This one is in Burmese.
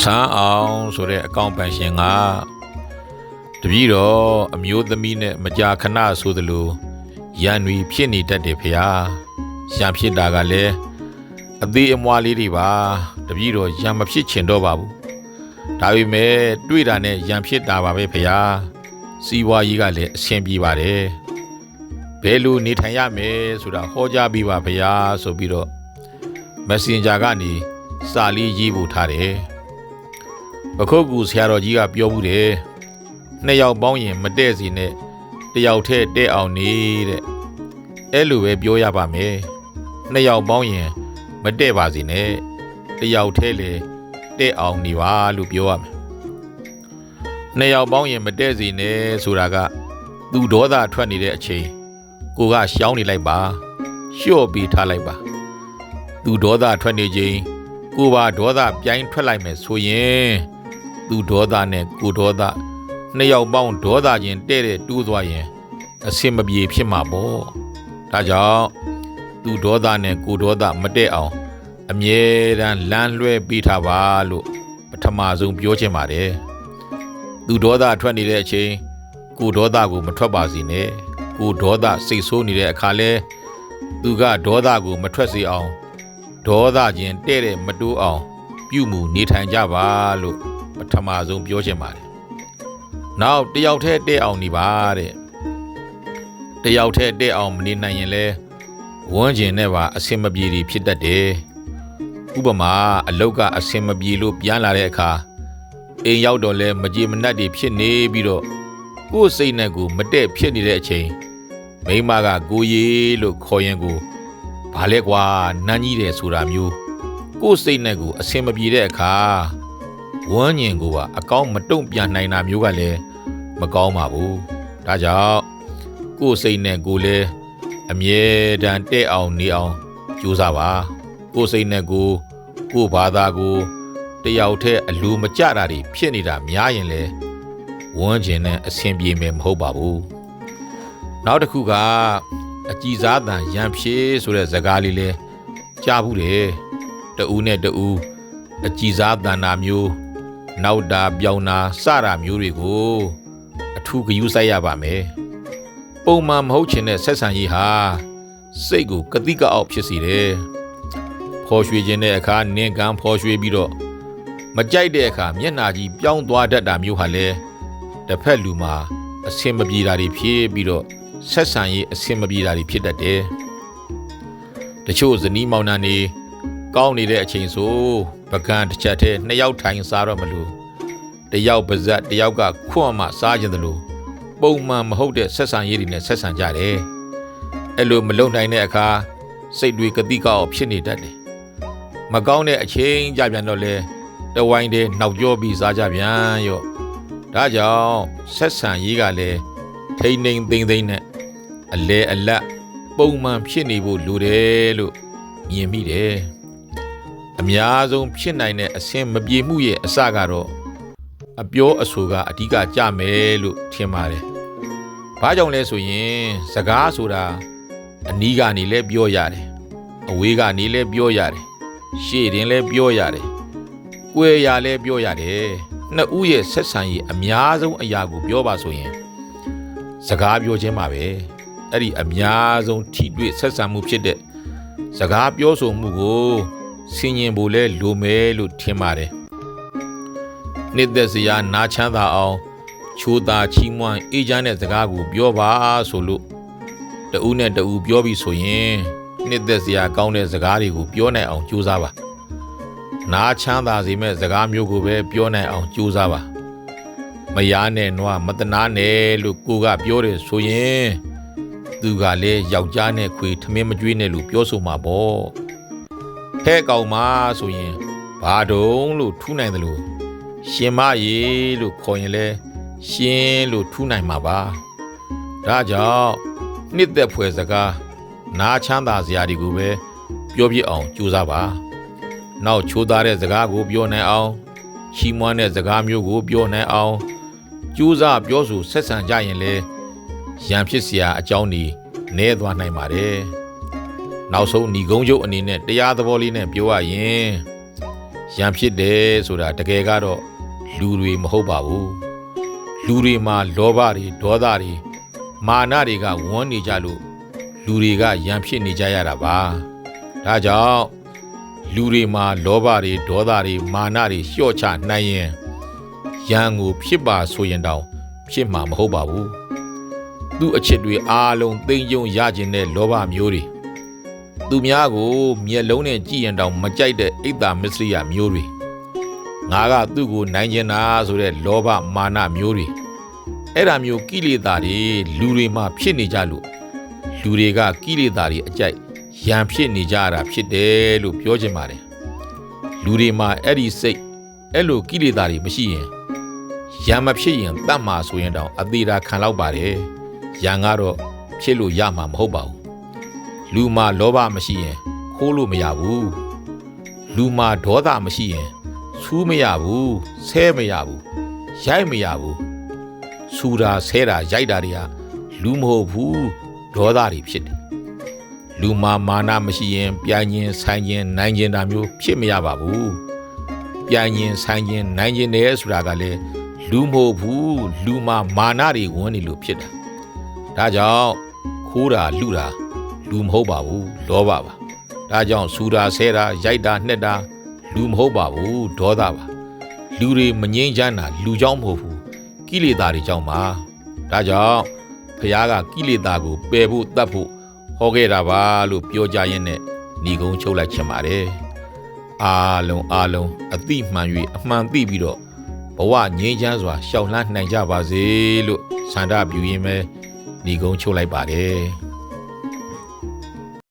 ဆန်းအောင်ဆိုတဲ့အကောင့်ပန်ရှင်ကတပည့်တော်အမျိုးသမီးနဲ့မကြာခဏဆိုသလိုရန်တွေဖြစ်နေတတ်တယ်ဖေဟာရန်ဖြစ်တာကလည်းအသေးအမွားလေးတွေပါတပည့်တော်ရန်မဖြစ်ချင်တော့ပါဘူးဒါပေမဲ့တွေ့တာနဲ့ရန်ဖြစ်တာပါပဲဖေဟာစီးပွားရေးကလည်းအဆင်ပြေပါတယ်ဘယ်လိုနေထိုင်ရမယ်ဆိုတာဟောကြားပေးပါဖေဟာဆိုပြီးတော့ Messenger ကနေစာလေးရေးပို့ထားတယ် ပခုတ်ကူဆရာတော်ကြီးကပြောဘူးတယ်နှစ်ယောက်ပေါင်းရင်မတဲ့စီနဲ့တယောက်တည်းတဲ့အောင်နေတဲ့အဲ့လိုပဲပြောရပါမယ်နှစ်ယောက်ပေါင်းရင်မတဲ့ပါစီနဲ့တယောက်တည်းလေတဲ့အောင်နေပါလို့ပြောရမယ်နှစ်ယောက်ပေါင်းရင်မတဲ့စီနဲ့ဆိုတာကသူဒေါသထွက်နေတဲ့အချိန်ကိုကရှောင်းနေလိုက်ပါလျှော့ပြီးထားလိုက်ပါသူဒေါသထွက်နေချိန်ကိုပါဒေါသပြိုင်းထွက်လိုက်မယ်ဆိုရင် သူဒေါသနဲ့ကိုဒေါသနှစ်ယောက်ပေါင်းဒေါသချင်းတဲ့တဲ့တူးသွားရင်အစင်မပြေဖြစ်မှာပေါ့ဒါကြောင့်သူဒေါသနဲ့ကိုဒေါသမတက်အောင်အမြဲတမ်းလမ်းလွှဲပေးထားပါလို့ပထမဆုံးပြောချင်ပါတယ်သူဒေါသထွက်နေတဲ့အချိန်ကိုဒေါသကိုမထွက်ပါစေနဲ့ကိုဒေါသစိတ်ဆိုးနေတဲ့အခါလဲသူကဒေါသကိုမထွက်စေအောင်ဒေါသချင်းတဲ့တဲ့မတိုးအောင် ပြုမှုနေထိုင်ကြပါလို့ပ ထမဆုံးပြောချင်ပါတယ်။နောက်တယောက်တည်းတဲ့အောင်နေပါတဲ့။တယောက်တည်းတဲ့အောင်မနေနိုင်ရင်လဲဝန်းကျင်နဲ့ပါအစင်မပြေတွေဖြစ်တတ်တယ်။ဥပမာအလုတ်ကအစင်မပြေလို့ပြန်လာတဲ့အခါအိမ်ရောက်တော့လဲမကြေမနက်တွေဖြစ်နေပြီးတော့ကိုယ်စိတ်နဲ့ကိုမတည့်ဖြစ်နေတဲ့အချိန်မိမကကိုရီလို့ခေါ်ရင်ကိုဘာလဲကွာနန်းကြီးတယ်ဆိုတာမျိုးကိုယ်စိတ်နဲ့ကိုအစင်မပြေတဲ့အခါ ဝန်းကျင်ကိုပါအကောင်းမတုံ့ပြန်နိုင်တာမျိုးကလည်းမကောင်းပါဘူး။ဒါကြောင့်ကိုယ်စိတ်နဲ့ကိုယ်လည်းအမြဲတမ်းတဲ့အောင်နေအောင်ကြိုးစားပါ။ကိုယ်စိတ်နဲ့ကိုယ်ကိုယ်ဘာသာကိုတယောက်တည်းအလိုမကျတာတွေဖြစ်နေတာများရင်လည်းဝန်းကျင်နဲ့အဆင်ပြေမယ်မဟုတ်ပါဘူး။နောက်တစ်ခုကအကြည်စားတန်ရံဖြေးဆိုတဲ့ဇာကားလေးလည်းကြားဘူးတယ်။တဦးနဲ့တဦးအကြည်စားတန်တာမျိုး နောက်တာပြောင်းတာစတာမျိုးတွေကိုအထူးဂရုစိုက်ရပါမယ်။ပုံမှန်မဟုတ်ချင်တဲ့ဆက်ဆံရေးဟာစိတ်ကိုကတိကအောက်ဖြစ်စေတယ်။ဖော်ရွှေခြင်းတဲ့အခါနင်းကန်းဖော်ရွှေပြီးတော့မကြိုက်တဲ့အခါမျက်နှာကြီးပြောင်းသွားတတ်တာမျိုးဟာလည်းတစ်ဖက်လူမှာအဆင်မပြေတာတွေဖြစ်ပြီးတော့ဆက်ဆံရေးအဆင်မပြေတာတွေဖြစ်တတ်တယ်။တချို့ဇနီးမောင်နှံတွေကောင်းနေတဲ့အချိန်ဆို ပကံတစ်ချက်တည်းနှစ်ယောက်ထိုင်စားတော့မလို့တယောက်ပါဇက်တယောက်ကခွန့်မှစားခြင်းတလို့ပုံမှန်မဟုတ်တဲ့ဆက်ဆံရေးတွေနဲ့ဆက်ဆံကြတယ်အဲ့လိုမလုံနိုင်တဲ့အခါစိတ်တွေကတိကောက်ဖြစ်နေတတ်တယ်မကောင်းတဲ့အချိန်ကြပြန်တော့လဲတဝိုင်းတည်းနောက်ကျောပြီးစားကြပြန်ရော့ဒါကြောင့်ဆက်ဆံရေးကလည်းထိမ့်ထိန်သိမ့်သိမ့်နဲ့အလဲအလတ်ပုံမှန်ဖြစ်နေဖို့လိုတယ်လို့မြင်မိတယ် အများဆုံးဖြစ်နိုင်တဲ့အဆင်မပြေမှုရဲ့အစကတော့အပြောအဆိုကအဓိကကြမယ်လို့ထင်ပါတယ်။ဘာကြောင့်လဲဆိုရင်စကားဆိုတာအနီးကနေလည်းပြောရတယ်။အဝေးကနေလည်းပြောရတယ်။ရှေ့တင်လည်းပြောရတယ်။ကိုယ်ရလည်းပြောရတယ်။နှစ်ဦးရဲ့ဆက်ဆံရေးအများဆုံးအရာကိုပြောပါဆိုရင်စကားပြောခြင်းပါပဲ။အဲ့ဒီအများဆုံးထိတွေ့ဆက်ဆံမှုဖြစ်တဲ့စကားပြောဆိုမှုကို ဆင်ញင်ဖို့လဲလိုမယ်လို့ထင်ပါတယ်။နှစ်သက်စရာနာချမ်းသာအောင်ချိုးသားချီးမွမ်းအေးချမ်းတဲ့စကားကိုပြောပါဆိုလို့တဦးနဲ့တဦးပြောပြီးဆိုရင်နှစ်သက်စရာကောင်းတဲ့စကားတွေကိုပြောနိုင်အောင်ကြိုးစားပါ။နာချမ်းသာစေမဲ့စကားမျိုးကိုပဲပြောနိုင်အောင်ကြိုးစားပါ။မယားနဲ့နွားမတနာနဲ့လို့ကိုကပြောတယ်ဆိုရင်သူကလည်းယောက်ျားနဲ့ခွေထမင်းမကြွေးနဲ့လို့ပြောဆိုမှာပေါ့။ ဟဲ့ကောင်မဆိုရင်ဘာတုံးလို့ထူးနိုင်တယ်လို့ရှင်မရေလို့ခေါ်ရင်လဲရှင်လို့ထူးနိုင်မှာပါဒါကြောင့်နှစ်သက်ဖွယ်စကားနားချမ်းသာစရာတွေကိုပဲပြောပြအောင်ကြိုးစားပါနောက်ချိုးသားတဲ့စကားကိုပြောနိုင်အောင်ချီးမွမ်းတဲ့စကားမျိုးကိုပြောနိုင်အောင်ကြိုးစားပြောဆိုဆက်ဆံကြရင်လဲရံဖြစ်စရာအကြောင်းတွေနည်းသွားနိုင်ပါတယ် နောက်ဆုံးညီကုန်းချုပ်အနေနဲ့တရားသဘောလေးနဲ့ပြောရရင်ရရန်ဖြစ်တယ်ဆိုတာတကယ်ကတော့လူတွေမဟုတ်ပါဘူးလူတွေမှာလောဘတွေဒေါသတွေမာနတွေကဝန်းနေကြလို့လူတွေကရန်ဖြစ်နေကြရတာပါဒါကြောင့်လူတွေမှာလောဘတွေဒေါသတွေမာနတွေလျှော့ချနိုင်ရင်ရန်ကိုဖြစ်ပါဆိုရင်တောင်ဖြစ်မှာမဟုတ်ပါဘူးသူ့အချစ်တွေအားလုံးသိမ့်ယုံရခြင်းတဲ့လောဘမျိုးတွေ သူများကိုမျက်လုံးနဲ့ကြည့်ရင်တောင်မကြိုက်တဲ့အိတ်တာမစ္စရိယမျိုးတွေငါကသူ့ကိုနိုင်ကျင်တာဆိုတဲ့လောဘမာနမျိုးတွေအဲ့ဒါမျိုးကိလေသာတွေလူတွေမှာဖြစ်နေကြလို့လူတွေကကိလေသာတွေအကြိုက်ရန်ဖြစ်နေကြတာဖြစ်တယ်လို့ပြောချင်ပါတယ်လူတွေမှာအဲ့ဒီစိတ်အဲ့လိုကိလေသာတွေမရှိရင်ရံမဖြစ်ရင်တတ်မှာဆိုရင်တောင်အသေးတာခံလောက်ပါတယ်ရံကတော့ဖြစ်လို့ရမှာမဟုတ်ပါဘူး လူမှာလောဘမရှိရင်ခိုးလို့မရဘူးလူမှာဒေါသမရှိရင်ဆူးမရဘူးဆဲမရဘူးရိုက်မရဘူးဆူတာဆဲတာရိုက်တာတွေကလူမဟုတ်ဘူးဒေါသတွေဖြစ်တယ်လူမှာမာနမရှိရင် ပြိုင်ရင်ဆိုင်ရင်နိုင်ရင်တာမျိုးဖြစ်မရပါဘူးပြိုင်ရင်ဆိုင်ရင်နိုင်ရင်တယ်ဆိုတာကလည်းလူမဟုတ်ဘူးလူမှာမာနတွေဝင်နေလို့ဖြစ်တာဒါကြောင့်ခိုးတာလူတာ လူမဟုတ်ပါဘူးဒေါဘပါဒါကြောင့်ဆူတာဆဲတာရိုက်တာနှက်တာလူမဟုတ်ပါဘူးဒေါသပါလူတွေမငြိမ်းချမ်းတာလူကြောင့်မဟုတ်ဘူးကိလေသာတွေကြောင့်ပါဒါကြောင့်ဖခင်ကကိလေသာကိုပယ်ဖို့တတ်ဖို့ဟောခဲ့တာပါလို့ပြောကြရင်းနဲ့ညီကုန်းချုပ်လိုက်ချင်ပါတယ်အားလုံးအားလုံးအတိမှန်၍အမှန်သိပြီးတော့ဘဝငြိမ်းချမ်းစွာရှောင်လန်းနိုင်ကြပါစေလို့ဆန္ဒပြုရင်းပဲညီကုန်းချုပ်လိုက်ပါတယ်